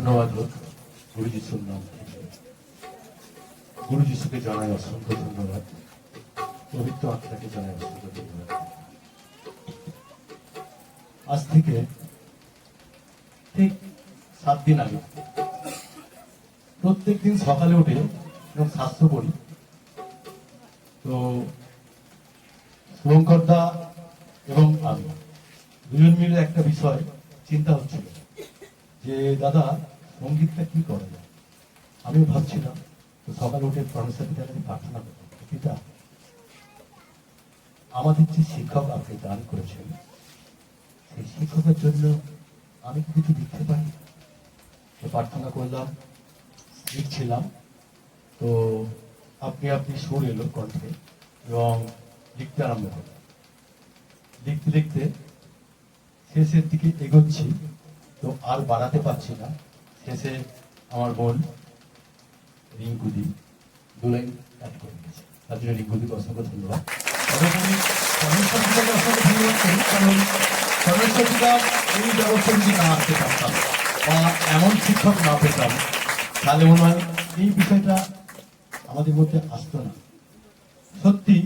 ধন্যবাদ হোক গুরু যিশুর নাম থেকে। গুরু যিশুকে জানাই অসংখ্য ধন্যবাদ। পবিত্র আত্মাকে জানাই অসংখ্য ধন্যবাদ। আজ থেকে ঠিক সাত দিন আগে, প্রত্যেক দিন সকালে উঠে এবং স্বাস্থ্য করি তো শুভঙ্কর দা এবং আমি দুজন মিলে একটা বিষয়, চিন্তা হচ্ছিল। যে, দাদা, সঙ্গীতটা কি করা? যায় আমিও ভাবছিলাম, তো সকালে উঠে প্রফেসর পিতাকে প্রার্থনা করতাম পিতা, আমাদের যে শিক্ষক আপনি দান করেছেন, সেই শিক্ষকের জন্য আমি কি কিছু লিখতে পারি? তো প্রার্থনা করলাম, লিখছিলাম। তো আপনি আপনি সুর এলো কণ্ঠে এবং লিখতে আরম্ভ করলাম লিখতে লিখতে শেষের দিকে এগোচ্ছি। তো আর বাড়াতে পারছি না। শেষে আমার বোন রিঙ্কুদি দু লাইন অ্যাড করে দিয়েছে তার জন্য রিঙ্কুদিকে অসংখ্য ধন্যবাদ। পারতাম এমন শিক্ষক না পেতাম মনে হয় এই বিষয়টা আমাদের মধ্যে আসতো না। সত্যি,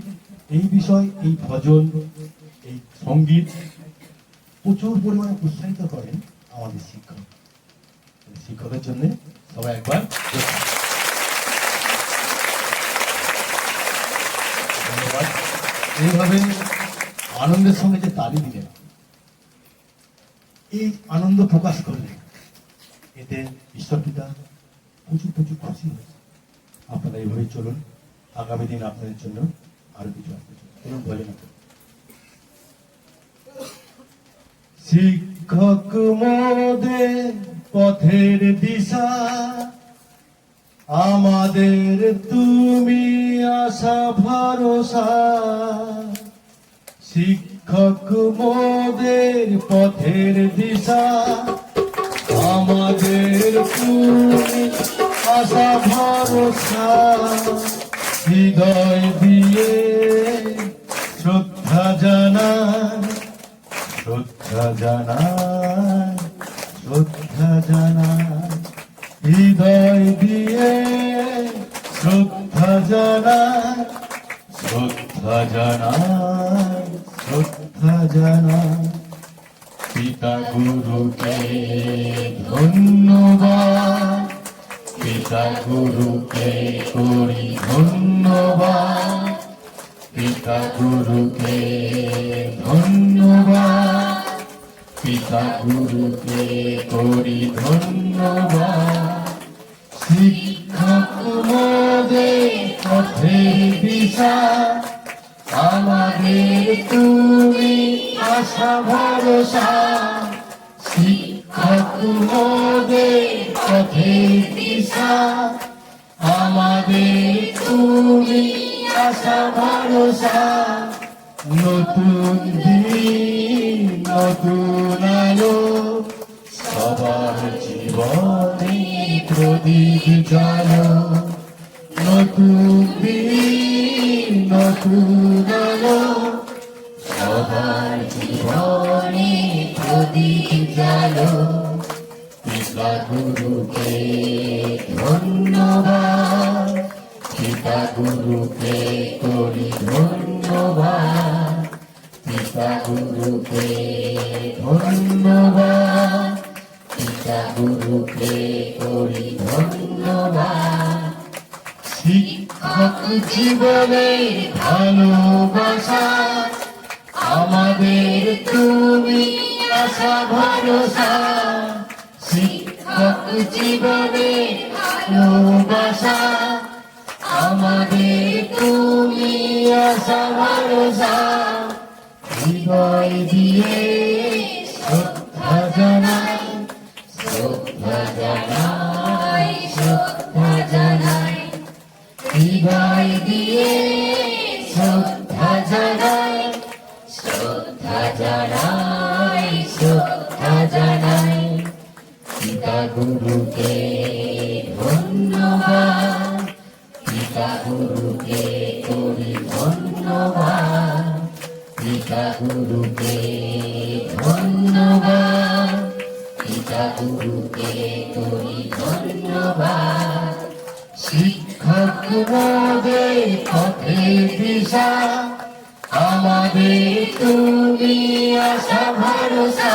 এই বিষয়, এই ভজন, এই সংগীত প্রচুর পরিমাণে উৎসাহিত করেন। আমাদের শিক্ষক। শিক্ষকের জন্য সবাই একবার ধন্যবাদ। এইভাবে আনন্দের সঙ্গে যে তালি দিলেন, এই আনন্দ প্রকাশ করলেন এতে ঈশ্বর পিতা প্রচুর প্রচুর খুশি হয়েছে আপনারা এইভাবে চলুন। আগামী দিন আপনাদের জন্য আরও কিছু আসতে চলুন চলুন বলে শিক্ষক মোদের পথের দিশা। আমাদের তুমি আশা, ভরসা। শিক্ষক মোদের পথের দিশা। আমাদের তুমি আশা, ভরসা। হৃদয় দিয়ে শ্রদ্ধা জানান শ্রদ্ধা হৃদয় দিয়ে শ্রদ্ধা জানান শ্রদ্ধা পিতা গুরুকে ধন্যবাদ পিতা গুরুকে করি ধন্যবাদ পিতা গুরুকে ধন্যবাদ গুরুকে করি ধন্যবাদ শিক্ষক মোদের পথে দিশা। আমাদের তুমি আশা ভরসা। মোদের পথে দিশা। আমাদের তুমি আশা ভরসা। নতুন দিন, নতুন প্রদীপ জালো নতুন দিন, নতুন আলো, সবার জীবনে প্রদীপ জালো পিতা গুরুকে ধন্যবাদ, পিতা গুরুকে করি ধন্যবাদ, পিতা গুরুকে ধন্যবাদ। পিতা গুরুকে করি ধন্যবাদ শিক্ষক জীবনের ভালোবাসা, আমাদের তুমি আশা ভরসা। শিক্ষক জীবনের ভালোবাসা, আমাদের তুমি আশা ভরসা। হৃদয় দিয়ে শ্রদ্ধা শ্রদ্ধা জানাই শ্রদ্ধা জানাই হৃদয় দিয়ে শ্রদ্ধা জানাই শ্রদ্ধা জানাই শ্রদ্ধা জানাই পিতা গুরুকে ধন্যবাদ পিতা গুরুকে করি ধন্যবাদ ধন্যবাদ গুরুকে করি ধন্যবাদ। শিক্ষক মোদের পথে দিশা আমাদের তুমি আশা ভরসা।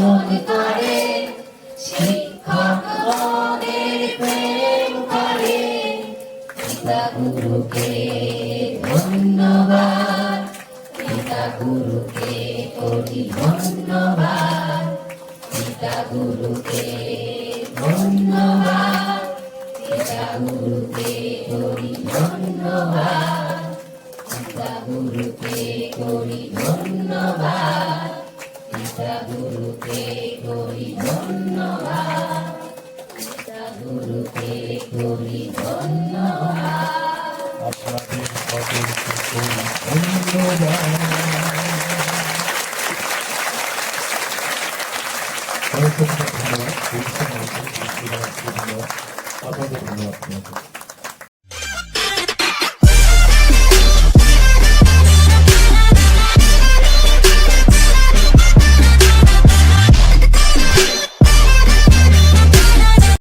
শাসন করে শিক্ষক মোদের প্রেম করে পিতা গুরুকে ধন্যবাদ পিতা গুরুকে করি ধন্যবাদ পিতা গুরুকে ধন্যবাদ পিতা গুরুকে করি ধন্যবাদ পিতা গুরুকে করি ধন্যবাদ